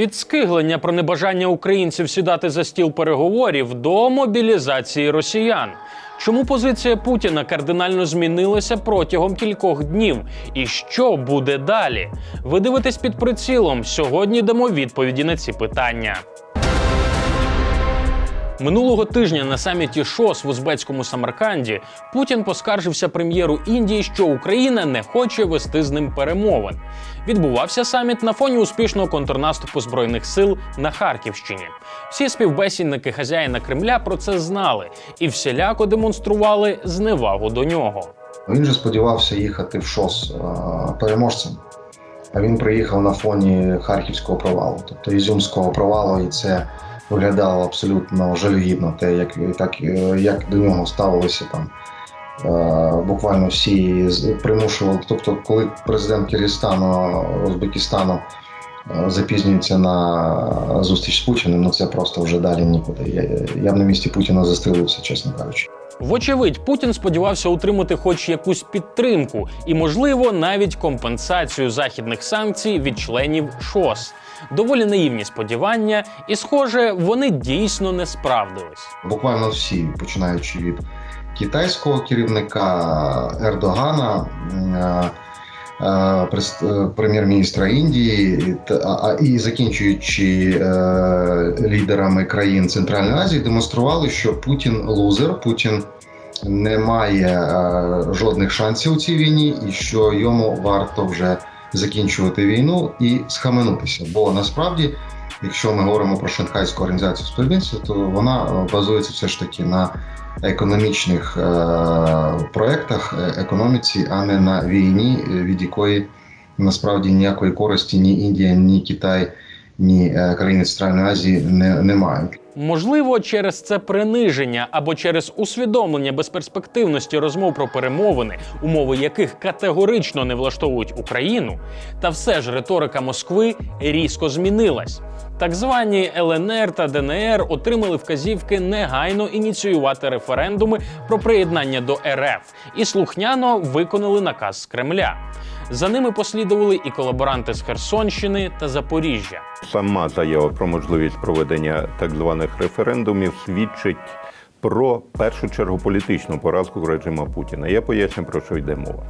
Від скиглення про небажання українців сідати за стіл переговорів до мобілізації росіян. Чому позиція Путіна кардинально змінилася протягом кількох днів? І що буде далі? Ви дивитесь під прицілом. Сьогодні дамо відповіді на ці питання. Минулого тижня на саміті ШОС в узбецькому Самарканді Путін поскаржився прем'єру Індії, що Україна не хоче вести з ним перемовин. Відбувався саміт на фоні успішного контрнаступу збройних сил на Харківщині. Всі співбесідники хазяїна Кремля про це знали і всіляко демонстрували зневагу до нього. Він же сподівався їхати в ШОС е, переможцем, а він приїхав на фоні харківського провалу, тобто ізюмського провалу, і це виглядало абсолютно жалюгідно, те, як, так, е, як до нього ставилися там. е, Буквально всі примушували. Тобто, коли президент Киргизстану, Узбекистану е, запізнюється на зустріч з Путіним, ну це просто вже далі нікуди. Я, я б на місці Путіна застрелився, чесно кажучи. Вочевидь, Путін сподівався отримати хоч якусь підтримку і, можливо, навіть компенсацію західних санкцій від членів ШОС. Доволі наївні сподівання, і, схоже, вони дійсно не справдились. буквально всі, починаючи від китайського керівника Ердогана, е, е, е, прем'єр-міністра Індії, і закінчуючи лідерами країн Центральної Азії, демонстрували, що Путін лузер, Путін не має жодних шансів у цій війні, і що йому варто вже закінчувати війну і схаменутися. Бо насправді якщо ми говоримо про Шанхайську організацію співробітництва, то вона е, базується все ж таки на економічних е, проєктах, е, економіці, а не на війні, е, від якої насправді ніякої користі ні Індія, ні Китай, ні е, країни Центральної Азії не, не мають. Можливо, через це приниження або через усвідомлення безперспективності розмов про перемовини, умови яких категорично не влаштовують Україну, та все ж риторика Москви різко змінилась. Так звані ЛНР та ДНР отримали вказівки негайно ініціювати референдуми про приєднання до РФ і слухняно виконали наказ з Кремля. За ними послідували і колаборанти з Херсонщини та Запоріжжя. Сама заява про можливість проведення так званих референдумів свідчить про першу чергу політичну поразку режиму Путіна. Я поясню про що йде мова.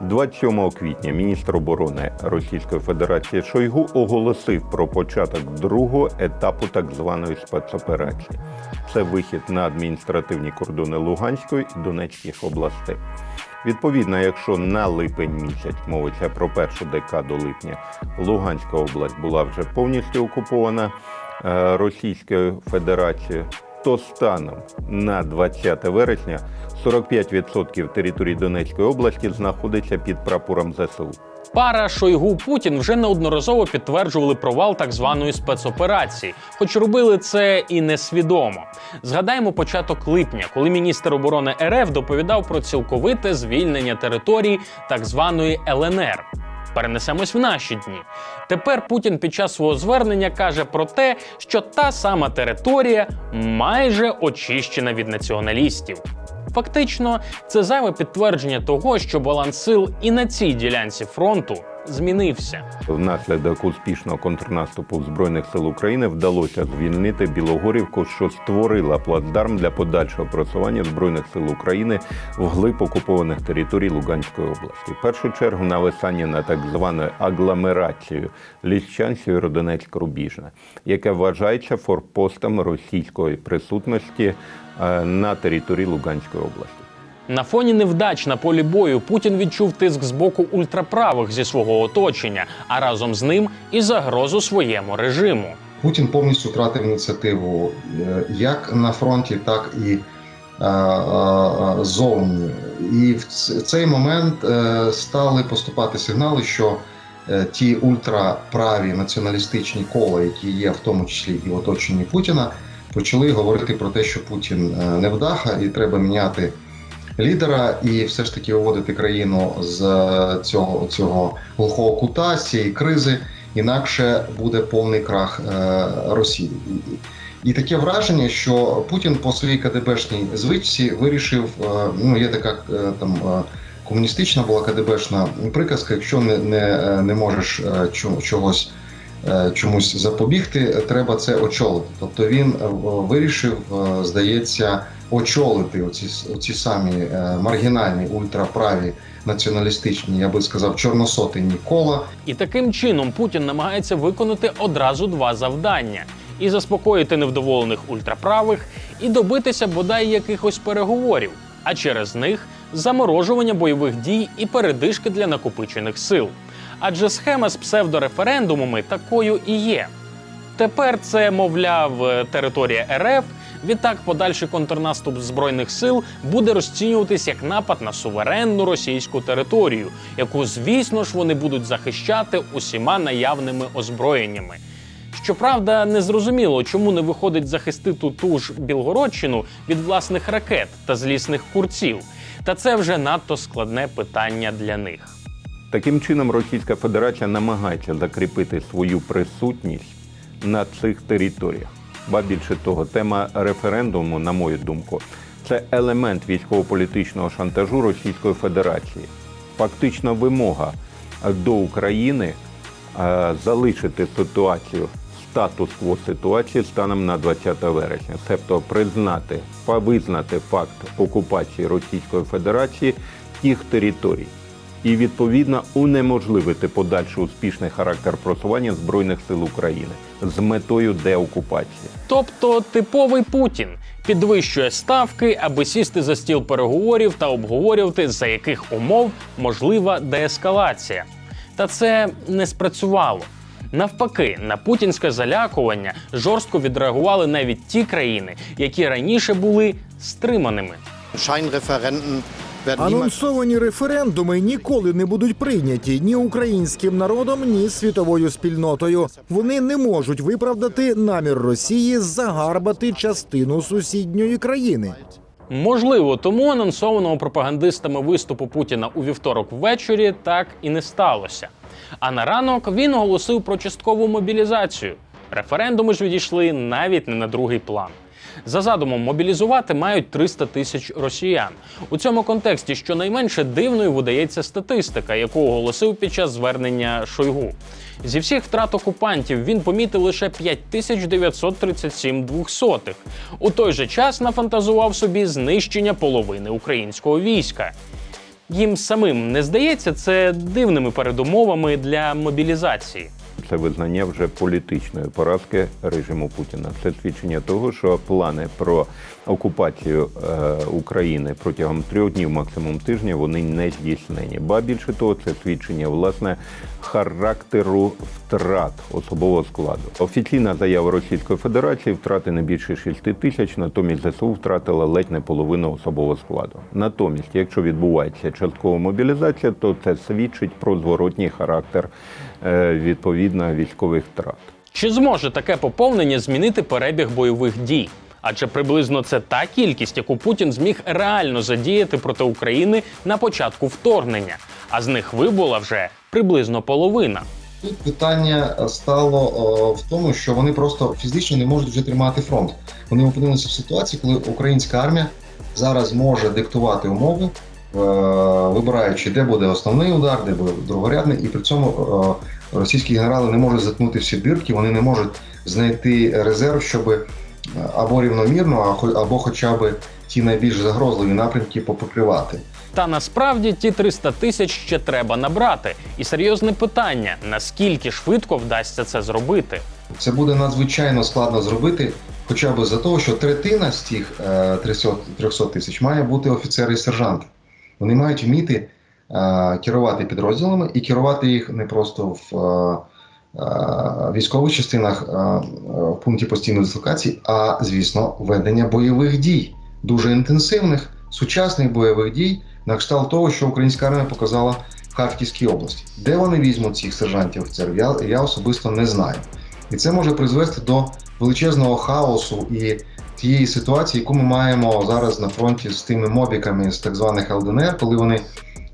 27 квітня міністр оборони Російської Федерації Шойгу оголосив про початок другого етапу так званої спецоперації. Це вихід на адміністративні кордони Луганської і Донецьких областей. Відповідно, якщо на липень місяць мовиться про першу декаду липня, Луганська область була вже повністю окупована е, Російською Федерацією, то станом на 20 вересня 45% території Донецької області знаходиться під прапором ЗСУ. Пара Шойгу Путін вже неодноразово підтверджували провал так званої спецоперації, хоч робили це і несвідомо. Згадаємо початок липня, коли міністр оборони РФ доповідав про цілковите звільнення території так званої ЛНР. Перенесемось в наші дні. Тепер Путін під час свого звернення каже про те, що та сама територія майже очищена від націоналістів. Фактично, це зайве підтвердження того, що баланс сил і на цій ділянці фронту змінився. Внаслідок успішного контрнаступу Збройних сил України вдалося звільнити Білогорівку, що створила плацдарм для подальшого просування Збройних сил України вглиб окупованих територій Луганської області. В першу чергу нависання на так звану агломерацію Ліщан Сєвєродонецьк Рубіжна, яке вважається форпостом російської присутності е, на території Луганської області. На фоні невдач на полі бою Путін відчув тиск з боку ультраправих зі свого оточення, а разом з ним і загрозу своєму режиму. Путін повністю втратив ініціативу е, як на фронті, так і е, е, зовні. І в цей момент стали поступати сигнали, що ті ультраправі націоналістичні кола, які є в тому числі і в оточенні Путіна, почали говорити про те, що Путін невдаха і треба міняти лідера і все ж таки виводити країну з е, цього, цього глухого кута, з цієї кризи інакше буде повний крах е, Росії. І- таке враження, що Путін по своїй КДБшній звичці вирішив, е, ну є така там комуністична була КДБшна приказка, якщо не, не, не можеш чогось чомусь запобігти, треба це очолити. Тобто він вирішив, здається, очолити оці, оці самі е, маргінальні ультраправі націоналістичні, я би сказав, чорносотенні кола, І таким чином Путін намагається виконати одразу два завдання: і заспокоїти невдоволених ультраправих, і добитися бодай якихось переговорів, а через них заморожування бойових дій і передишки для накопичених сил. Адже схема з псевдореферендумами такою і є. Тепер це, мовляв, е, територія РФ. Відтак, подальший контрнаступ збройних сил буде розцінюватись як напад на суверенну російську територію, яку, звісно ж, вони будуть захищати усіма наявними озброєннями. Щоправда, незрозуміло, чому не виходить захистити ту ж Білгородщину від власних ракет та злісних курців. Та це вже надто складне питання для них. Таким чином, Російська Федерація намагається закріпити свою присутність на цих територіях. Ба більше того, тема референдуму, на мою думку, це елемент військово-політичного шантажу Російської Федерації. Фактично вимога до України е, залишити ситуацію статус-кво ситуації станом на 20 вересня, тобто признати визнати факт окупації Російської Федерації тих територій і відповідно унеможливити подальший успішний характер просування збройних сил України з метою деокупації. Тобто типовий Путін підвищує ставки, аби сісти за стіл переговорів та обговорювати, за яких умов можлива деескалація. Та це не спрацювало. Навпаки, на путінське залякування жорстко відреагували навіть ті країни, які раніше були стриманими. Werden niemals Анонсовані референдуми ніколи не будуть прийняті ні українським народом, ні світовою спільнотою. Вони не можуть виправдати намір Росії загарбати частину сусідньої країни. Можливо, тому анонсованого пропагандистами виступу Путіна у вівторок ввечері так і не сталося. А на ранок він оголосив про часткову мобілізацію. Референдуми ж відійшли навіть не на другий план. За задумом мобілізувати мають 300 тисяч росіян. У цьому контексті щонайменше дивною видається статистика, яку оголосив під час звернення Шойгу. Зі всіх втрат окупантів він помітив лише 5937 двохсотих. У той же час нафантазував собі знищення половини українського війська. Їм самим не здається це дивними передумовами для мобілізації. Це визнання вже політичної поразки режиму Путіна. Це свідчення того, що плани про окупацію е, України протягом трьох днів, максимум тижня, вони не здійснені. Ба більше того, це свідчення власне характеру втрат особового складу. Офіційна заява Російської Федерації втрати не більше 6 тисяч, натомість ЗСУ втратила ледь не половину особового складу. Натомість, якщо відбувається часткова мобілізація, то це свідчить про зворотній характер е, відповідно військових втрат. Чи зможе таке поповнення змінити перебіг бойових дій? Адже приблизно це та кількість, яку Путін зміг реально задіяти проти України на початку вторгнення, а з них вибула вже приблизно половина. Тут питання е, стало о, в тому, що вони просто фізично не можуть вже тримати фронт. Вони опинилися в ситуації, коли українська армія зараз може диктувати умови, е, вибираючи, де буде основний удар, де буде другорядний, і при цьому е, російські генерали не можуть заткнути всі дирки, вони не можуть знайти резерв, щоб або рівномірно, або хоча б ті найбільш загрозливі напрямки попокривати. Та насправді ті 300 тисяч ще треба набрати. І серйозне питання: наскільки швидко вдасться це зробити? Це буде надзвичайно складно зробити, хоча б за того, що третина з тих е, 300 300 тисяч має бути офіцери і сержанти. Вони мають вміти е, керувати підрозділами і керувати їх не просто в е, е, військових частинах е, е, в пункті постійної дислокації, а звісно, ведення бойових дій, дуже інтенсивних, сучасних бойових дій, на кшталт того, що українська армія показала в Харківській області. Де вони візьмуть цих сержантів офіцерів, я, я особисто не знаю. І це може призвести до величезного хаосу і тієї ситуації, яку ми маємо зараз на фронті з тими мобіками з так званих ЛДНР, коли вони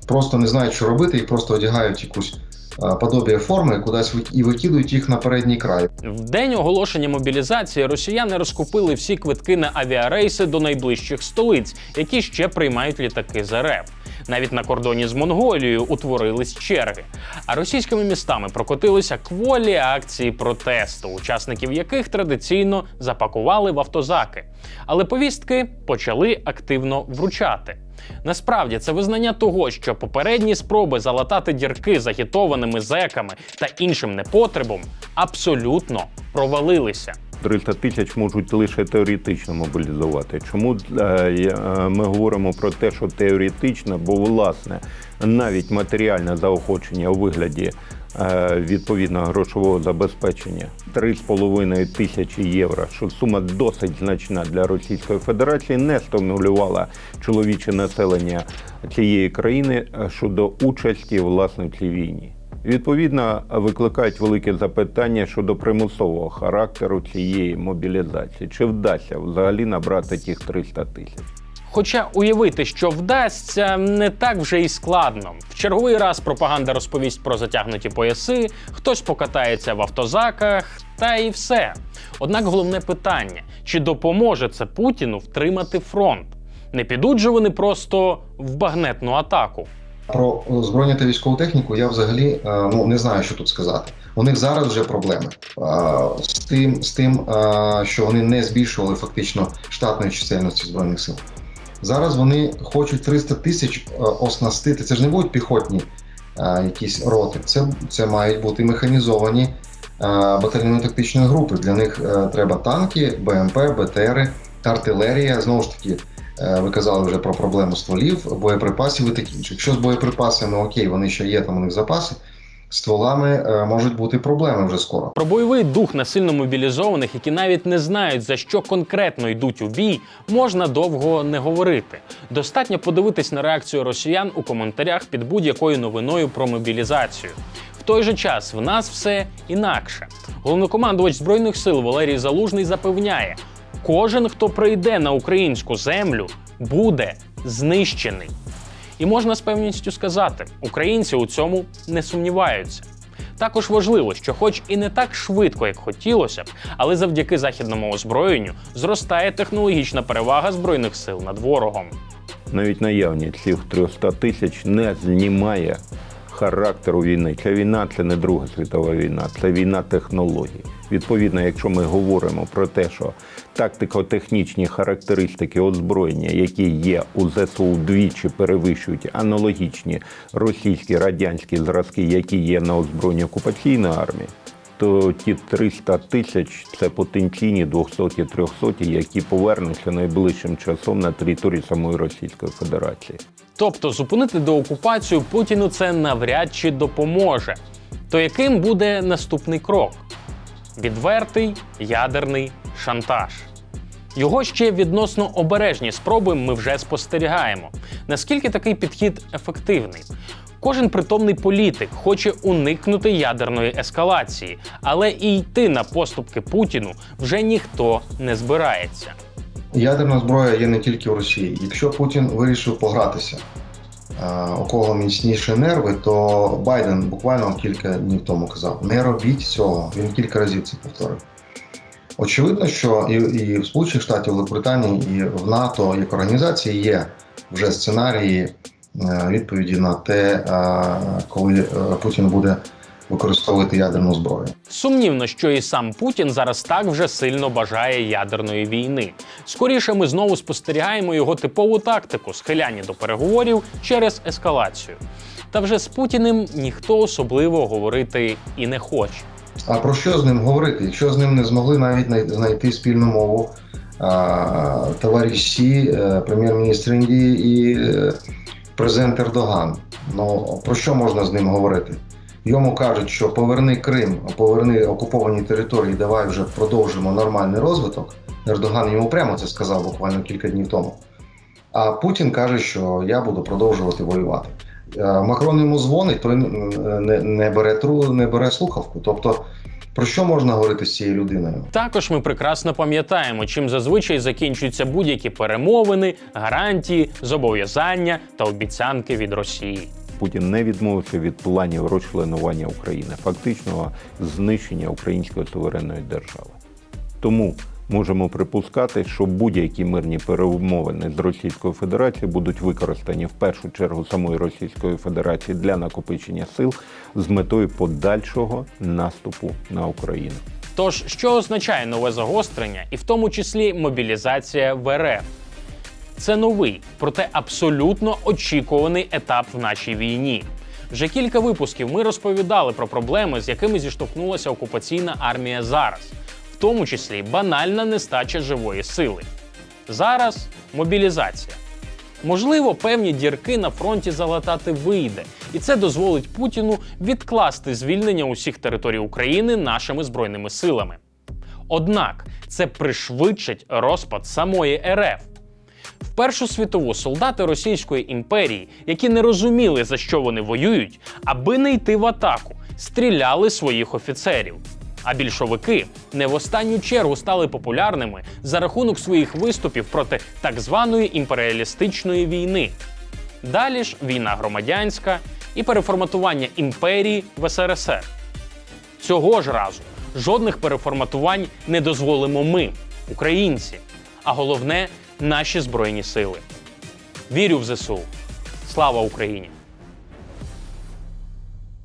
просто не знають, що робити, і просто одягають якусь е, подобія форми кудись і викидують їх на передній край. В день оголошення мобілізації росіяни розкупили всі квитки на авіарейси до найближчих столиць, які ще приймають літаки з РФ. Навіть на кордоні з Монголією утворились черги. А російськими містами прокотилися кволі акції протесту, учасників яких традиційно запакували в автозаки. Але повістки почали активно вручати. Насправді це визнання того, що попередні спроби залатати дірки загітованими зеками та іншим непотребом абсолютно провалилися. 300 тисяч можуть лише теоретично мобілізувати. Чому е, е, ми говоримо про те, що теоретично, бо власне навіть матеріальне заохочення у вигляді е, відповідного грошового забезпечення 3,5 тисячі євро, що сума досить значна для Російської Федерації, не стимулювала чоловіче населення цієї країни щодо участі власне в цій війні. Відповідно, викликають велике запитання щодо примусового характеру цієї мобілізації. Чи вдасться взагалі набрати тих 300 тисяч? Хоча уявити, що вдасться, не так вже й складно. В черговий раз пропаганда розповість про затягнуті пояси, хтось покатається в автозаках, та і все. Однак головне питання: чи допоможе це Путіну втримати фронт? Не підуть же вони просто в багнетну атаку. Про збройну та військову техніку я взагалі е, ну не знаю, що тут сказати. У них зараз вже проблеми е, з тим, з тим, е, що вони не збільшували фактично штатної чисельності збройних сил. Зараз вони хочуть 300 тисяч оснастити. Це ж не будуть піхотні якісь роти. Це, це мають бути механізовані е, батальйонно-тактичної групи. Для них треба танки, БМП, БТРи, артилерія. Знову ж таки, Ви казали вже про проблему стволів, боєприпасів і таке. Якщо з боєприпасами окей, вони ще є, там у них запаси. Стволами е, можуть бути проблеми вже скоро. Про бойовий дух насильно мобілізованих, які навіть не знають за що конкретно йдуть у бій, можна довго не говорити. Достатньо подивитись на реакцію росіян у коментарях під будь-якою новиною про мобілізацію. В той же час в нас все інакше. Головнокомандувач збройних сил Валерій Залужний запевняє: кожен, хто прийде на українську землю, буде знищений. І можна з певністю сказати, українці у цьому не сумніваються. Також важливо, що, хоч і не так швидко, як хотілося б, але завдяки західному озброєнню зростає технологічна перевага збройних сил над ворогом. Навіть наявність цих 300 тисяч не знімає характеру війни. Ця війна це не Друга світова війна, це війна технологій. Відповідно, якщо ми говоримо про те, що тактико-технічні характеристики озброєння, які є у ЗСУ вдвічі перевищують аналогічні російські радянські зразки, які є на озброєнні окупаційної армії, то ті 300 тисяч це потенційні 200-300, які повернуться найближчим часом на територію самої Російської Федерації. Тобто зупинити деокупацію Путіну це навряд чи допоможе. То яким буде наступний крок? Відвертий ядерний шантаж. Його ще відносно обережні спроби ми вже спостерігаємо. Наскільки такий підхід ефективний? Кожен притомний політик хоче уникнути ядерної ескалації, але і йти на поступки Путіну вже ніхто не збирається. Ядерна зброя є не тільки в Росії. Якщо Путін вирішив погратися, у кого міцніші нерви, то Байден буквально кілька днів тому казав: не робіть цього. Він кілька разів це повторив. Очевидно, що і, і в Сполучених Штатах, Великобританії, і в НАТО як організації є вже сценарії е, відповіді на те, е, коли е, Путін буде використовувати ядерну зброю. Сумнівно, що і сам Путін зараз так вже сильно бажає ядерної війни. Скоріше ми знову спостерігаємо його типову тактику схиляння до переговорів через ескалацію. Та вже з Путіним ніхто особливо говорити і не хоче. А про що з ним говорити? Якщо з ним не змогли навіть знайти спільну мову а, товариш е, прем'єр-міністр Індії і е, президент Ердоган. Ну про що можна з ним говорити? Йому кажуть, що поверни Крим, поверни окуповані території, давай вже продовжимо нормальний розвиток. Ердоган йому прямо це сказав буквально кілька днів тому. А Путін каже, що я буду продовжувати воювати. Е, Макрон йому дзвонить, той не, не, бере тру, не бере слухавку. Тобто, про що можна говорити з цією людиною? Також ми прекрасно пам'ятаємо, чим зазвичай закінчуються будь-які перемовини, гарантії, зобов'язання та обіцянки від Росії. Путін не відмовився від планів розчленування України, фактичного знищення української суверенної держави. Тому можемо припускати, що будь-які мирні перемовини з Російською Федерацією будуть використані в першу чергу самою Російською Федерацією для накопичення сил з метою подальшого наступу на Україну. Тож, що означає нове загострення, і в тому числі мобілізація в РФ? Це новий, проте абсолютно очікуваний етап в нашій війні. Вже кілька випусків ми розповідали про проблеми, з якими зіштовхнулася окупаційна армія зараз, в тому числі банальна нестача живої сили. Зараз мобілізація. Можливо, певні дірки на фронті залатати вийде, і це дозволить Путіну відкласти звільнення усіх територій України нашими збройними силами. Однак це пришвидшить розпад самої РФ. В Першу світову солдати Російської імперії, які не розуміли, за що вони воюють, аби не йти в атаку, стріляли своїх офіцерів. А більшовики не в останню чергу стали популярними за рахунок своїх виступів проти так званої імперіалістичної війни. Далі ж війна громадянська і переформатування імперії в СРСР. Цього ж разу жодних переформатувань не дозволимо ми, українці, а головне наші збройні сили. Вірю в ЗСУ. Слава Україні!